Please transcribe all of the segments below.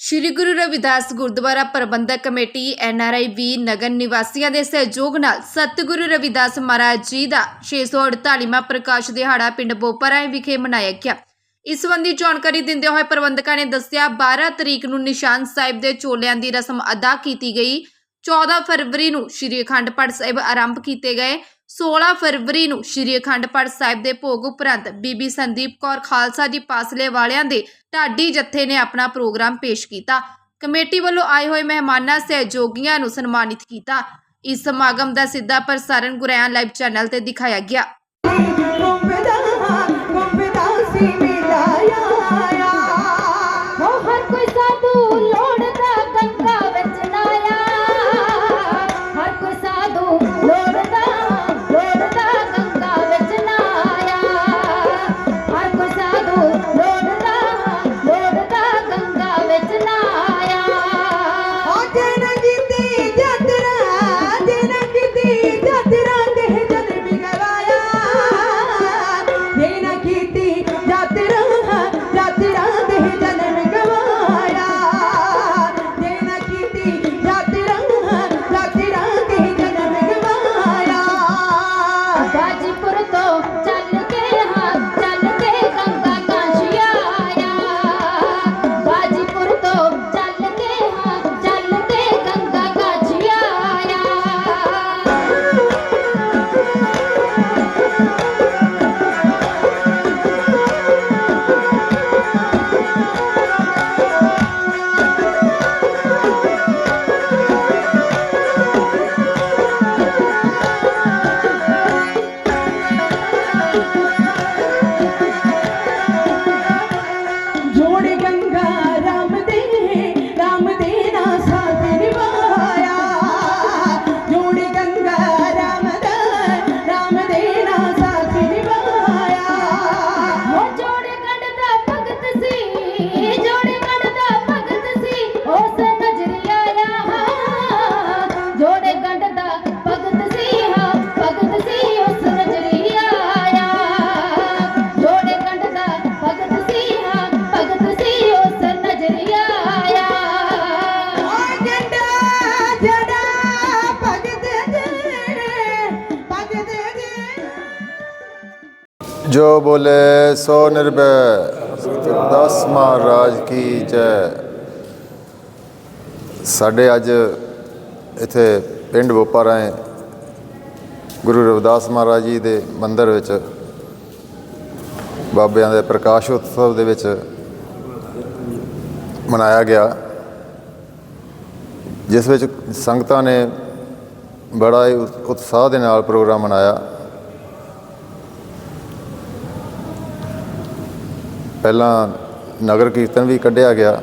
ਸ਼੍ਰੀ Guru Ravidas Gurdwara Prabandhak committee NRI ਵੀ ਨਗਰ ਨਿਵਾਸੀਆਂ ਦੇ ਸਹਿਯੋਗ ਨਾਲ ਸਤਿਗੁਰੂ ਰਵਿਦਾਸ ਮਹਾਰਾਜ ਜੀ ਦਾ 648ਵਾਂ ਪ੍ਰਕਾਸ਼ ਦਿਹਾੜਾ ਪਿੰਡ ਬੋਪਰਾਏ ਵਿਖੇ ਮਨਾਇਆ ਗਿਆ। ਇਸ ਸੰਬੰਧੀ ਜਾਣਕਾਰੀ ਦਿੰਦੇ ਹੋਏ ਪ੍ਰਬੰਧਕਾਂ ਨੇ ਦੱਸਿਆ 12 ਤਰੀਕ ਨੂੰ ਨਿਸ਼ਾਨ ਸਾਹਿਬ ਦੇ ਚੋਲਿਆਂ ਦੀ ਰਸਮ ਅਦਾ ਕੀਤੀ ਗਈ। 14 ਫਰਵਰੀ ਨੂੰ ਸ਼੍ਰੀ ਅਖੰਡ ਪਾਠ ਸਾਹਿਬ ਆਰੰਭ ਕੀਤੇ ਗਏ। 16 ਫਰਵਰੀ ਨੂੰ ਸ਼੍ਰੀ ਅਖੰਡ ਪਾਠ ਸਾਹਿਬ ਦੇ ਭੋਗ ਉਪਰੰਤ ਬੀਬੀ ਸੰਦੀਪ ਕੌਰ ਖਾਲਸਾ ਜੀ ਪਾਸਲੇ ਵਾਲਿਆਂ ਦੇ ਢਾਡੀ ਜੱਥੇ ਨੇ ਆਪਣਾ ਪ੍ਰੋਗਰਾਮ ਪੇਸ਼ ਕੀਤਾ। ਕਮੇਟੀ ਵੱਲੋਂ ਆਏ ਹੋਏ ਮਹਿਮਾਨਾਂ, ਸਹਿਯੋਗੀਆਂ ਨੂੰ ਸਨਮਾਨਿਤ ਕੀਤਾ। ਇਸ ਸਮਾਗਮ ਦਾ ਸਿੱਧਾ ਪ੍ਰਸਾਰਣ ਗੁਰਿਆਨ ਲਾਈਵ ਚੈਨਲ ਤੇ ਦਿਖਾਇਆ ਗਿਆ। ਜੋ ਬੋਲੇ ਸੋ ਨਿਰਭੈ ਦਸ ਮਹਾਰਾਜ ਕੀ ਜੈ। ਸਾਡੇ ਅੱਜ ਇੱਥੇ ਪਿੰਡ ਵਪਾਰਾਂ ਗੁਰੂ ਰਵਿਦਾਸ ਮਹਾਰਾਜ ਜੀ ਦੇ ਮੰਦਿਰ ਵਿੱਚ, ਬਾਬਿਆਂ ਦੇ ਪ੍ਰਕਾਸ਼ ਉਤਸਵ ਦੇ ਵਿੱਚ ਮਨਾਇਆ ਗਿਆ, ਜਿਸ ਵਿੱਚ ਸੰਗਤਾਂ ਨੇ ਬੜਾ ਹੀ ਉਤਸ਼ਾਹ ਦੇ ਨਾਲ ਪ੍ਰੋਗਰਾਮ ਮਨਾਇਆ। ਪਹਿਲਾਂ ਨਗਰ ਕੀਰਤਨ ਵੀ ਕੱਢਿਆ ਗਿਆ।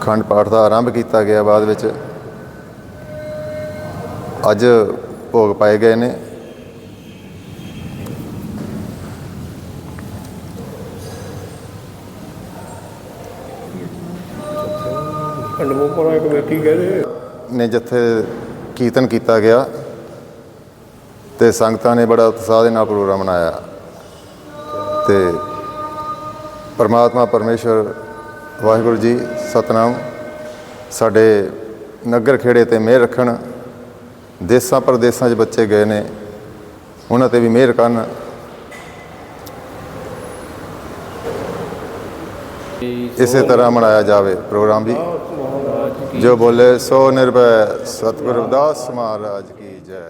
ਖੰਡ ਪਾਠ ਦਾ ਆਰੰਭ ਕੀਤਾ ਗਿਆ ਬਾਅਦ ਵਿੱਚ। ਅੱਜ ਭੋਗ ਪਾਏ ਗਏ ਨੇ। ਅਨਮੋਪਰਾ ਕਮੇਟੀ ਕਹਿੰਦੇ ਨੇ ਜਿੱਥੇ ਕੀਰਤਨ ਕੀਤਾ ਗਿਆ ਤੇ ਸੰਗਤਾਂ ਨੇ ਬੜਾ ਉਤਸ਼ਾਹ ਦੇ ਨਾਲ ਪ੍ਰੋਗਰਾਮ ਮਨਾਇਆ। ਤੇ ਪਰਮਾਤਮਾ ਪਰਮੇਸ਼ਰ ਵਾਹਿਗੁਰੂ ਜੀ, ਸਤਨਾਮ। ਸਾਡੇ ਨਗਰ ਖੇੜੇ ਤੇ ਮਿਹਰ ਰੱਖਣ, ਦੇਸਾਂ ਪ੍ਰਦੇਸਾਂ 'ਚ ਬੱਚੇ ਗਏ ਨੇ, ਉਹਨਾਂ ਤੇ ਵੀ ਮਿਹਰ ਕਰਨ। ਇਸੇ ਤਰ੍ਹਾਂ ਮਨਾਇਆ ਜਾਵੇ ਪ੍ਰੋਗਰਾਮ ਵੀ। ਜੋ ਬੋਲੇ, ਸੋ ਨਿਰਭੈ ਸਤਿਗੁਰੂ ਰਵਿਦਾਸ ਮਹਾਰਾਜ ਕੀ ਜੈ।